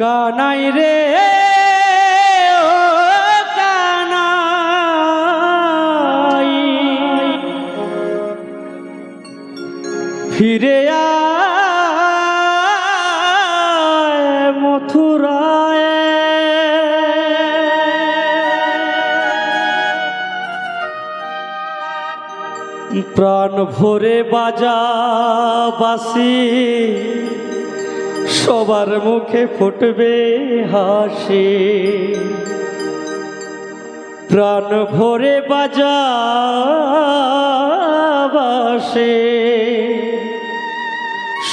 কানাই রে ফিরে মথুরায়। প্রাণ ভরে বাজা বাসি সবার মুখে ফুটবে হাসি। প্রাণ ভরে বাজা বাসে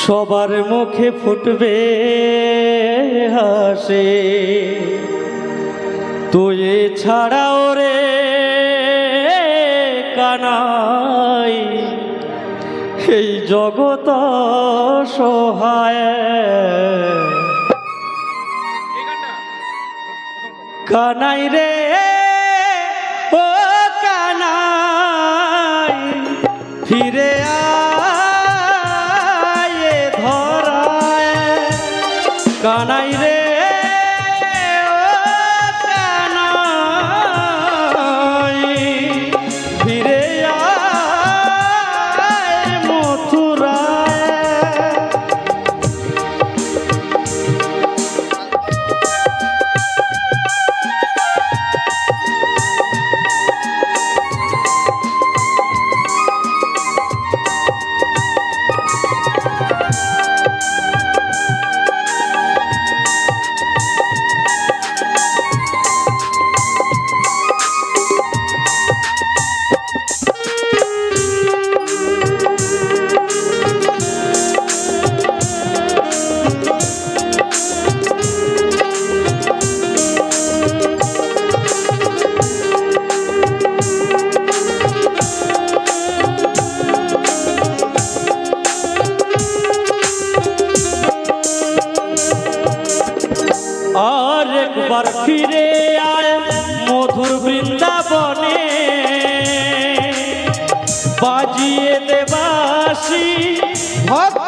সবার মুখে ফুটবে হাসে। তুই ছাড়াও ওরে এই জগত সহায়। কানাই রে ও কানাই ফিরে আয় ধরায়। কানাই রে বাজিয়ে দেবাসি। ভক্তদের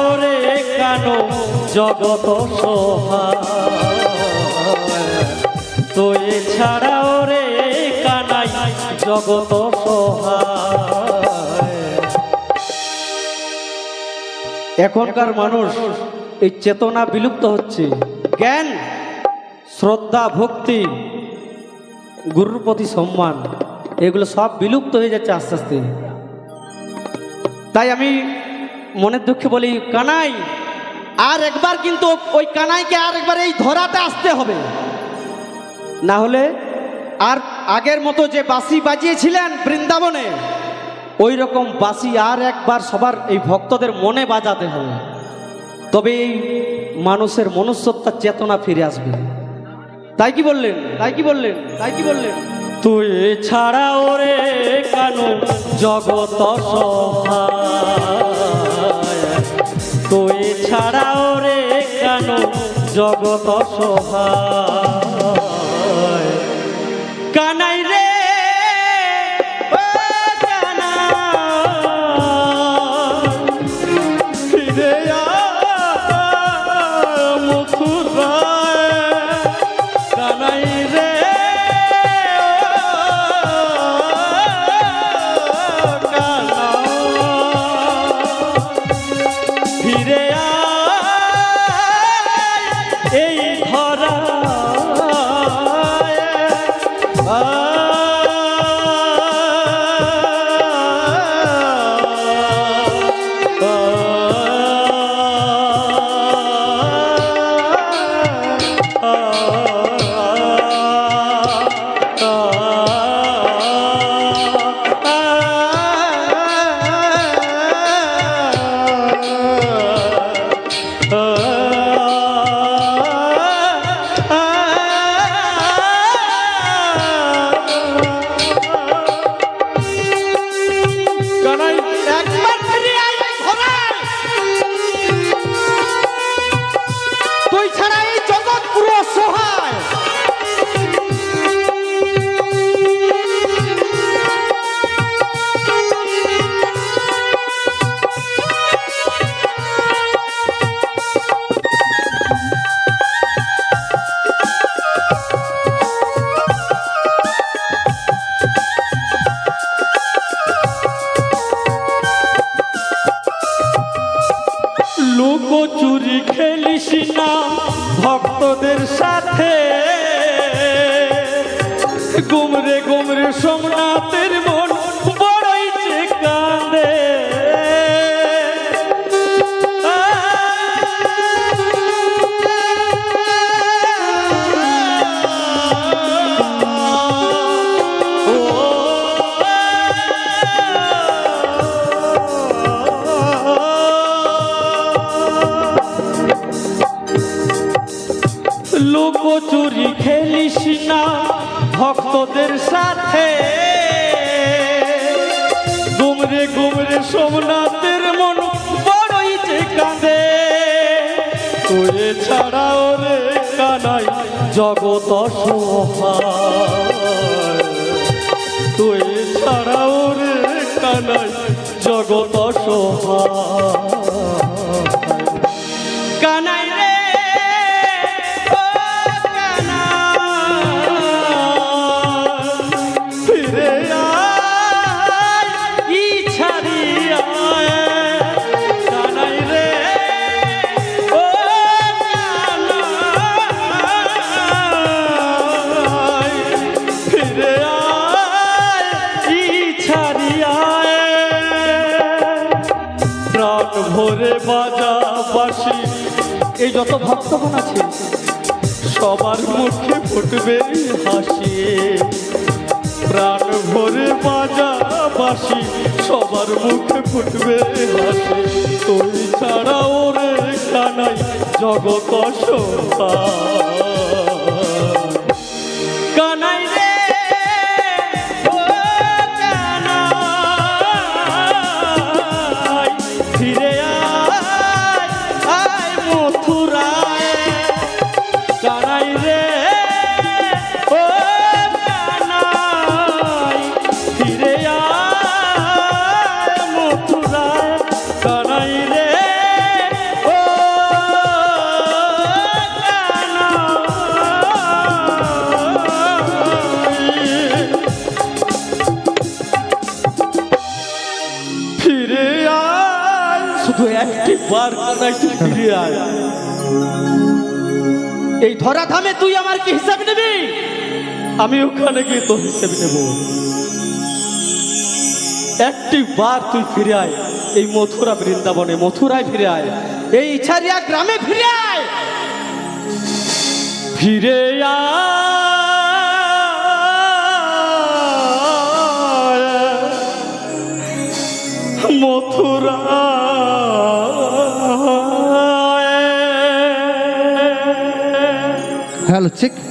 ওরে কেন জগত ছাড়া ওরে কানাই জগত এখনকার মানুষ এই চেতনা বিলুপ্ত হচ্ছে। জ্ঞান, শ্রদ্ধা, ভক্তি, গুরুর প্রতি সম্মান, এগুলো সব বিলুপ্ত হয়ে যাচ্ছে আস্তে আস্তে। তাই আমি মনের দুঃখে বলি, কানাই, আর একবার কিন্তু ওই কানাইকে আর একবার এই ধরাতে আসতে হবে। না হলে আর আগের মতো যে বাঁশি বাজিয়েছিলেন বৃন্দাবনে, ওই রকম বাঁশি আর একবার সবার এই ভক্তদের মনে বাজাতে হবে। তবে এই মানুষের মনুষ্যত্বার চেতনা ফিরে আসবে। তাই কি বললেন? তাই কি বললেন? তাই কি বললেন? তুই ছাড়া ওরে কেন জগত সহায়। তুই ছাড়া ওরে কেন? জগত সহায় मथुरा চুরি খেলিস না ভক্তদের সাথে। গুমরে গুমরে সোমনাথের মন লুকোচুরি খেলিস না, ভক্তদের সাথে। গুমরে গুমরে সোমনাথের মন বড়ই যে কাঁদে। তুই ছাড়া ওরে কানাই জগত তুই ছাড়া ওরে কানাই জগত অসহায় ভরে বাজা বাসি এই যত ভক্তগণ আছে, সবার মুখে ফুটবে হাসি। প্রাণ ভরে বাজা বাসি সবার মুখে ফুটবে হাসি। তুই ছাড়া ওরে কানাই জগত শোভা একটি বার কানাই তুই ফিরে আয়। এই ধরা ধামে তুই আমার কি হিসাব নিবি? আমি ওখানে গিয়ে তোর হিসেবে নেব। একটি বার তুই ফিরে আয়। এই মথুরা বৃন্দাবনে মথুরায় ফিরে আয়। এই ইছারিয়া গ্রামে ফিরে আয়। ফিরে আয়। Celtic